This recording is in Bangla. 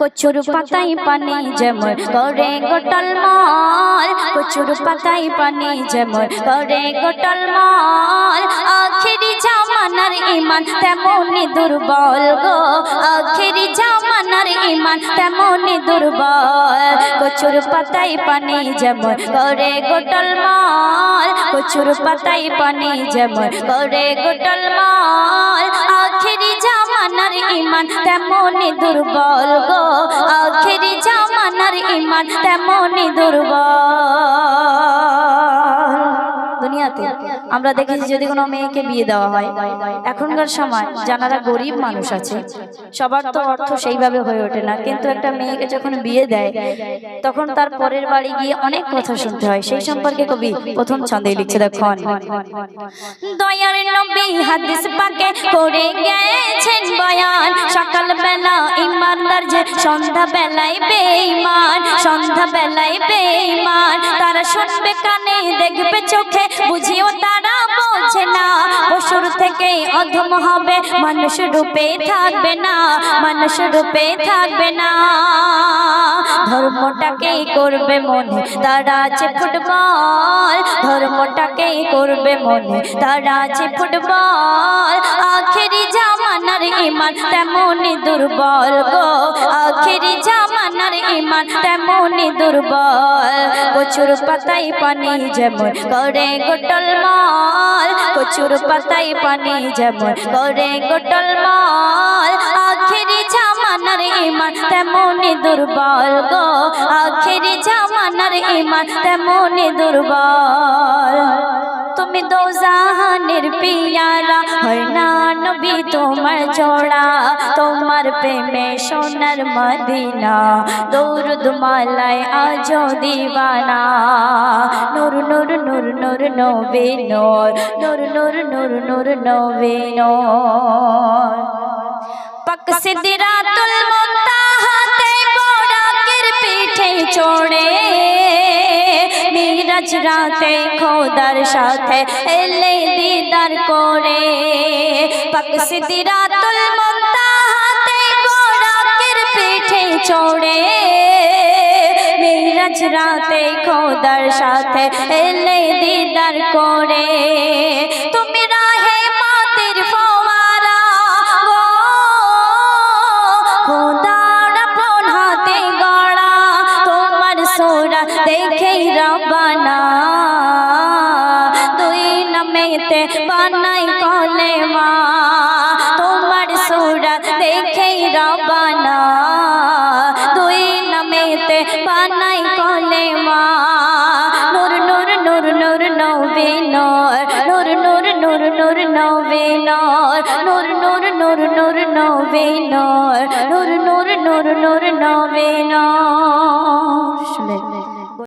কচুর পাতাই পানি যেমন করে গোটাল মাল কচুর পাতাই পানি যেমন করে গোটাল মাল। আখেরি জামানার ইমান তেমনি দুর্বল গো। আখেরি জামানার ইমান তেমনি দুর্বল। কচুর পাতাই পানি যেমন করে গোটাল মাল। কচুর পাতাই পানি যেমন করে গোটাল মাল। আখেরি জামানার ইমান তেমনি দুর্বল গো। ইমান তেমনি দুর্বল। দুনিয়াতে আমরা দেখেছি যদি কোনো মেয়েকে বিয়ে দেওয়া হয়, এখনকার সময় যারা গরিব মানুষ আছে, সবার তো অর্থ সেইভাবে হয়ে ওঠে না। কিন্তু একটা মেয়েকে যখন বিয়ে দেয়, তখন তার পরের বাড়ি গিয়ে অনেক কথা শুনতে হয়। সেই সম্পর্কে কবি প্রথম ছন্দে লিখছে দেখুন, দয়ার নবী হাদিস পাকে করে গেছেন বয়ান সকাল বেলা ইমানদার যে সন্ধ্যা বেলায় বেঈমান সন্ধ্যা বেলায় বেঈমান, তারা শুনবে কানে, দেখবে চোখে, বুঝিও তারা বোঝে না। পশুর থেকে অধম হবে, মানুষ রূপে থাকবে না, মানুষ রূপে থাকবে না। ধর্মটাকেই করবে মনে, তারা আছে ফুটবল। ধর্মটাকেই করবে মনে, তারা আছে ফুটবল। জামানার ইমান তেমনি দুর্বল গো। আখেরি জামানার ইমান তেমনি দুর্বল। কচুর পাতাই পানি যেমন করে গোটল মাল। কচুর পাতাই পানি যেমন করে গোটল মাল। আখেরি জামানার ইমান তেমনি দুর্বল গো। আখেরি জামানার ইমান তেমনি দুর্বল। দো জাহানের পিয়ারা, হয় না নবী তোমার জোড়া? তোমার প্রেমে সোনার মদিনা, দৌরুদ মালায় আজ দিবানা। নূর নূর নূর নূর, নবে নূর নূর নূর নূর নূর, নবে নূর। পাক সিদরাতুল মুনতাহাতে বোরাকের পিঠে চড়ে মিরাজ রাতে খোদার সাথে এলে দিদার করে। পাক সিদরাতুল মুনতাহাতে গোরাকের পিঠে চড়ে। মিরাজ রাতে খোদার সাথে এলে দিদার করে। তোমার দেখে রবানা তুই নামেতে বানাই নবে নর, নূর নূর নূর নূর নবে নর, নূর নূর নূর নূর নবে নর, নূর নূর নূর নূর নবে নর